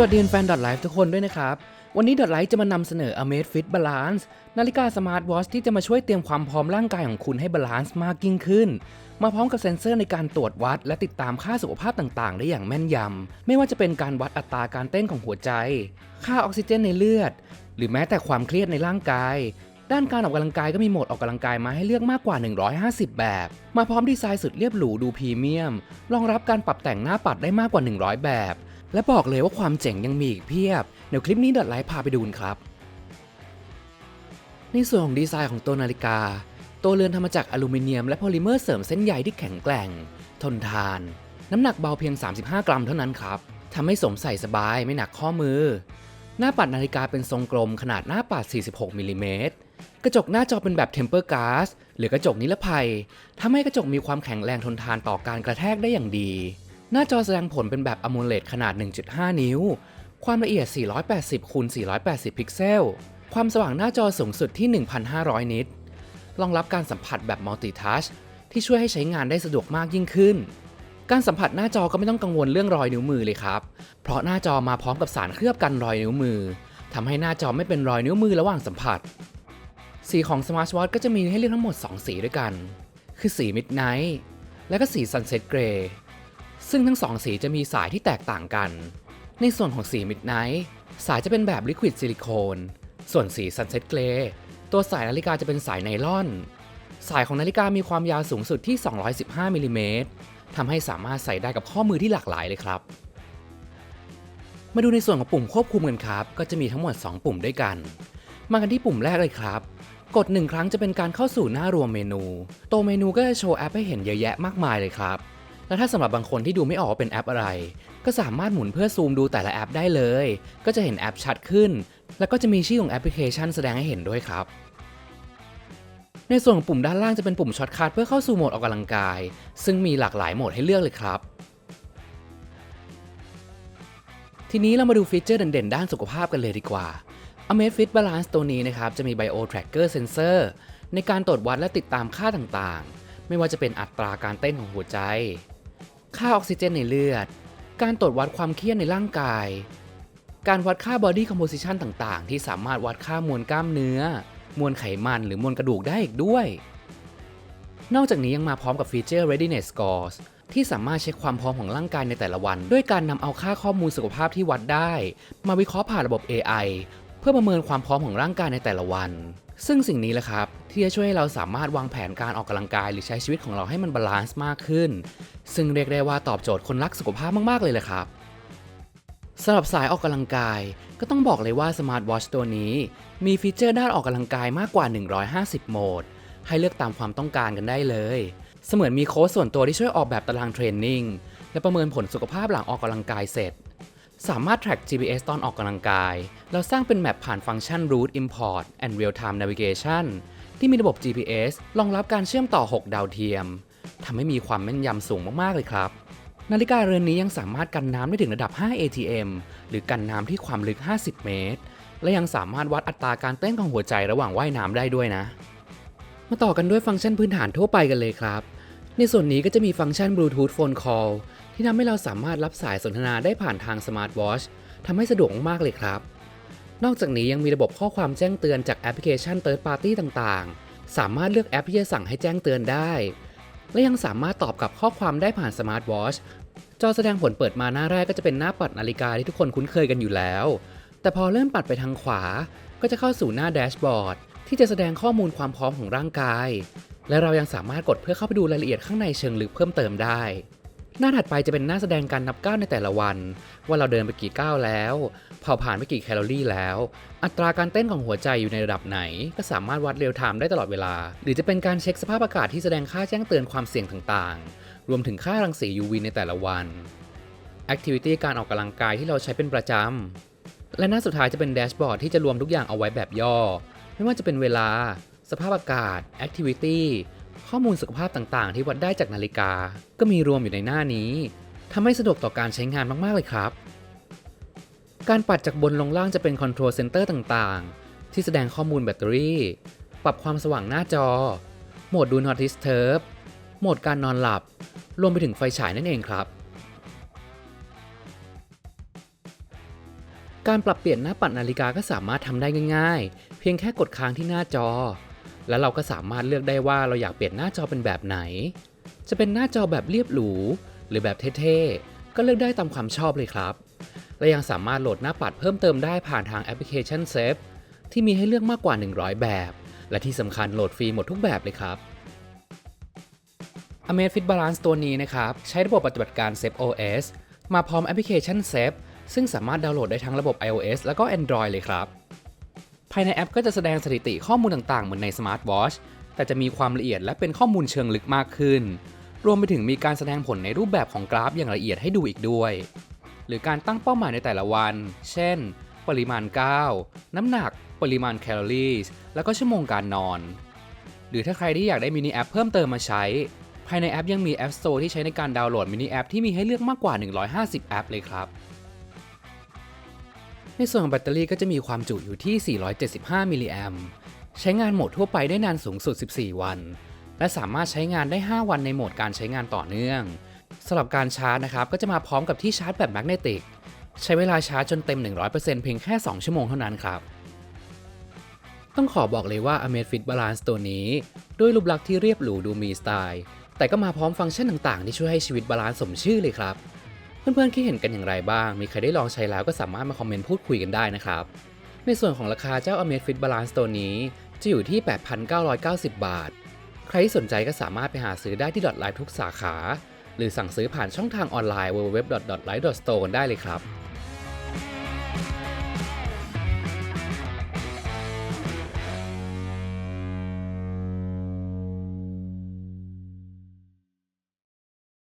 วัสดีแฟนดอทไลฟ์ทุกคนด้วยนะครับ วันนี้ดอทไลฟ์จะมานำเสนอ Amazfit Balance นาฬิกาสมาร์ทวอชที่จะมาช่วยเตรียมความพร้อมร่างกายของคุณให้บาลานซ์มากยิ่งขึ้น มาพร้อมกับเซ็นเซอร์ในการตรวจวัด และติดตามค่าสุขภาพต่างๆ ได้อย่างแม่นยำ ไม่ว่าจะเป็นการวัดอัตราการเต้นของหัวใจ ค่าออกซิเจนในเลือด หรือแม้แต่ความเครียดในร่างกายด้านการออกกำลังกายก็มีโหมดออกกำลังกายมาให้เลือกมากกว่า 150 แบบ มาพร้อมดีไซน์สุดเรียบหรูดูพรีเมียม รองรับการปรับแต่งหน้าปัดได้มากกว่า 100 แบบ และบอกเลยว่าความเจ๋งยังมีอีกเพียบ เดี๋ยวคลิปนี้ดิดไลฟ์พาไปดูนครับ ในส่วนของดีไซน์ของตัวนาฬิกา ตัวเรือนทำมาจากอลูมิเนียมและโพลิเมอร์เสริมเส้นใยที่แข็งแกร่ง ทนทาน น้ำหนักเบาเพียง 35 กรัมเท่านั้นครับทำให้สวมใส่สบายไม่หนักข้อมือ หน้าปัดนาฬิกาเป็นทรงกลมขนาดหน้าปัด 46มิลลิเมตรกระจกหน้าจอเป็นแบบ Temper Glass หรือกระจกนิรภัยทำให้กระจกมีความแข็งแรงทนทานต่อการกระแทกได้อย่างดี หน้าจอแสดงผลเป็นแบบ AMOLED ขนาด 1.5 นิ้ว ความละเอียด 480คูณ480 พิกเซล ความสว่างหน้าจอสูงสุดที่ 1,500 นิตรองรับการสัมผัสแบบ Multi Touch ที่ช่วยให้ใช้งานได้สะดวกมากยิ่งขึ้น การสัมผัสหน้าจอก็ไม่ต้องกังวลเรื่องรอยนิ้วมือเลยครับ เพราะหน้าจอมาพร้อมกับสารเคลือบกันรอยนิ้วมือทำให้หน้าจอไม่เป็นรอยนิ้วมือระหว่างสัมผัส สีของ Smart Watch ก็จะมีให้เลือกทั้งหมด 2 สีด้วยกัน คือสี Midnight และก็สี Sunset Grey ซึ่งทั้งสองสีจะมีสายที่แตกต่างกัน ในส่วนของสี Midnight สายจะเป็นแบบ Liquid Silicone ส่วนสี Sunset Grey ตัวสายนาฬิกาจะเป็นสายไนล่อน สายของนาฬิกามีความยาวสูงสุดที่ 215มิลลิเมตรทำให้สามารถใส่ได้กับข้อมือที่หลากหลายเลยครับ มาดูในส่วนของปุ่มควบคุมกันครับ ก็จะมีทั้งหมด 2 ปุ่มด้วยกัน มากันที่ปุ่มแรกเลยครับ กด 1 ครั้งจะเป็นการเข้าสู่หน้ารวมเมนู ตัวเมนูก็จะโชว์แอปให้เห็นเยอะแยะมากมายเลยครับ และถ้าสำหรับบางคนที่ดูไม่ออกเป็นแอปอะไร ก็สามารถหมุนเพื่อซูมดูแต่ละแอปได้เลย ก็จะเห็นแอปชัดขึ้น แล้วก็จะมีชื่อของแอปพลิเคชันแสดงให้เห็นด้วยครับ ในส่วนของปุ่มด้านล่างจะเป็นปุ่มช็อตคัทเพื่อเข้าสู่โหมดออกกำลังกาย ซึ่งมีหลากหลายโหมดให้เลือกเลยครับ ทีนี้เรามาดูฟีเจอร์เด่นๆ ด้านสุขภาพกันเลยดีกว่า Amazfit Balance ตัวนี้นะครับจะมี Bio Tracker Sensor ในการตรวจวัดและติดตามค่าต่างๆ ไม่ว่าจะเป็นอัตราการเต้นของหัวใจ ค่าออกซิเจนในเลือด การตรวจวัดความเครียดในร่างกาย การวัดค่า Body Composition ต่างๆ ที่สามารถวัดค่ามวลกล้ามเนื้อ มวลไขมันหรือมวลกระดูกได้อีกด้วย นอกจากนี้ยังมาพร้อมกับฟีเจอร์ Readiness Scores ที่สามารถเช็คความพร้อมของร่างกายในแต่ละวัน ด้วยการนำเอาค่าข้อมูลสุขภาพที่วัดได้ มาวิเคราะห์ผ่านระบบ AI เพื่อประเมินความพร้อมของร่างกายในแต่ละวัน ซึ่งสิ่งนี้แหละครับ ที่จะช่วยให้เราสามารถวางแผนการออกกำลังกาย หรือใช้ชีวิตของเราให้มันบาลานซ์มากขึ้น ซึ่งเรียกได้ว่าตอบโจทย์คนรักสุขภาพมาก ๆ เลยแหละครับสำหรับสายออกกำลังกาย ก็ต้องบอกเลยว่า Smart Watch ตัวนี้ มีฟีเจอร์ด้านออกกำลังกายมากกว่า 150 โหมด ให้เลือกตามความต้องการกันได้เลย เสมือนมีโค้ชส่วนตัวที่ช่วยออกแบบตารางเทรนนิ่งและประเมินผลสุขภาพหลังออกกำลังกายเสร็จ สามารถ track GPS ตอนออกกำลังกายแล้วสร้างเป็นแมปผ่านฟังก์ชัน Route Import and Real Time Navigation ที่มีระบบ GPS รองรับการเชื่อมต่อ 6 ดาวเทียมทำให้มีความแม่นยำสูงมากๆเลยครับ นาฬิกาเรือนนี้ยังสามารถกันน้ำได้ถึงระดับ 5 ATM หรือกันน้ำที่ความลึก 50 เมตร และยังสามารถวัดอัตราการเต้นของหัวใจระหว่างว่ายน้ำได้ด้วยนะ มาต่อกันด้วยฟังก์ชันพื้นฐานทั่วไปกันเลยครับ ในส่วนนี้ก็จะมีฟังก์ชัน Bluetooth Phone Call ที่ทำให้เราสามารถรับสายสนทนาได้ผ่านทาง Smart Watch ทำให้สะดวกมากๆเลยครับ นอกจากนี้ยังมีระบบข้อความแจ้งเตือนจากแอปพลิเคชัน Third Party ต่างๆ สามารถเลือกแอปที่จะสั่งให้แจ้งเตือนได้ และยังสามารถตอบกับข้อความได้ผ่าน Smart Watch จอแสดงผลเปิดมาหน้าแรกก็จะเป็นหน้าปัดนาฬิกาที่ทุกคนคุ้นเคยกันอยู่แล้ว แต่พอเริ่มปัดไปทางขวา ก็จะเข้าสู่หน้าแดชบอร์ดที่จะแสดงข้อมูลความพร้อมของร่างกาย และเรายังสามารถกดเพื่อเข้าไปดูรายละเอียดข้างในเชิงลึกเพิ่มเติมได้ หน้าถัดไปจะเป็นหน้าแสดงการนับก้าวในแต่ละวัน ว่าเราเดินไปกี่ก้าวแล้ว เผาผ่านไปกี่แคลอรี่แล้ว อัตราการเต้นของหัวใจอยู่ในระดับไหน ก็สามารถวัดเรียลไทม์ได้ตลอดเวลา หรือจะเป็นการเช็คสภาพอากาศที่แสดงค่าแจ้งเตือนความเสี่ยงต่างๆ รวมถึงค่ารังสี UV ในแต่ละวัน Activity การออกกำลังกายที่เราใช้เป็นประจำและหน้าสุดท้ายจะเป็นแดชบอร์ดที่จะรวมทุกอย่างเอาไว้แบบย่อ ไม่ว่าจะเป็นเวลา สภาพอากาศ Activity ข้อมูลสุขภาพต่างๆ ที่วัดได้จากนาฬิกา ก็มีรวมอยู่ในหน้านี้ทำให้สะดวกต่อการใช้งานมากๆเลยครับ การปัดจากบนลงล่างจะเป็น Control Center ต่างๆ ที่แสดงข้อมูลแบตเตอรี่ ปรับความสว่างหน้าจอ โหมด Do Not Disturb โหมดการนอนหลับ รวมไปถึงไฟฉายนั่นเองครับ การปรับเปลี่ยนหน้าปัดนาฬิกาก็สามารถทำได้ง่าย ๆ เพียงแค่กดค้างที่หน้าจอ แล้วเราก็สามารถเลือกได้ว่าเราอยากเปลี่ยนหน้าจอเป็นแบบไหน จะเป็นหน้าจอแบบเรียบหรู หรือแบบเท่ๆ ก็เลือกได้ตามความชอบเลยครับ และยังสามารถโหลดหน้าปัดเพิ่มเติมได้ผ่านทางแอปพลิเคชัน s a f e ที่มีให้เลือกมากกว่า 100 แบบ และที่สำคัญโหลดฟรีหมดทุกแบบเลยครับ Amazfit Balance ตัวนี้นะครับ ใช้ระบบปฏิบัติการ Safe OS มาพร้อมแอปพลิเคชัน Safe ซึ่งสามารถดาวน์โหลดได้ทั้งระบบ iOS แล้วก็ Android เลยครับ ภายในแอปก็จะแสดงสถิติข้อมูลต่างๆ เหมือนใน Smart Watch แต่จะมีความละเอียดและเป็นข้อมูลเชิงลึกมากขึ้น รวมไปถึงมีการแสดงผลในรูปแบบของกราฟอย่างละเอียดให้ดูอีกด้วย หรือการตั้งเป้าหมายในแต่ละวัน เช่น ปริมาณก้าวน้ำหนัก ปริมาณแคลอรี่แล้วก็ชั่วโมงการนอน หรือถ้าใครที่อยากได้มินิแอปเพิ่มเติมมาใช้ ภายในแอปยังมี App Store ที่ใช้ในการดาวน์โหลดมินิแอปที่มีให้เลือกมากกว่า 150 แอปเลยครับ ในส่วนของแบตเตอรี่ก็จะมีความจุอยู่ที่ 475 มิลลิแอมใช้งานโหมดทั่วไปได้นานสูงสุด 14 วัน และสามารถใช้งานได้ 5 วันในโหมดการใช้งานต่อเนื่องสำหรับการชาร์จนะครับก็จะมาพร้อมกับที่ชาร์จแบบแมกเนติกใช้เวลาชาร์จจนเต็ม 100%เพียงแค่ 2 ชั่วโมงเท่านั้นครับ ต้องขอบอกเลยว่า Amazfit Balance ตัวนี้ ด้วยรูปลักษณ์ที่เรียบหรูดูมีสไตล์ แต่ก็มาพร้อมฟังก์ชันต่างๆ ที่ช่วยให้ชีวิตบาลานซ์สมชื่อเลยครับ เพื่อนๆคิดเห็นกันอย่างไรบ้าง มีใครได้ลองใช้แล้วก็สามารถมาคอมเมนต์พูดคุยกันได้นะครับ ในส่วนของราคาเจ้า Amazfit Balance ตัวนี้ จะอยู่ที่ 8,990 บาท ใครที่สนใจก็สามารถไปหาซื้อได้ที่ดอทไลทุกสาขา หรือสั่งซื้อผ่านช่องทางออนไลน์ www.dotlive.store กันได้เลยครับ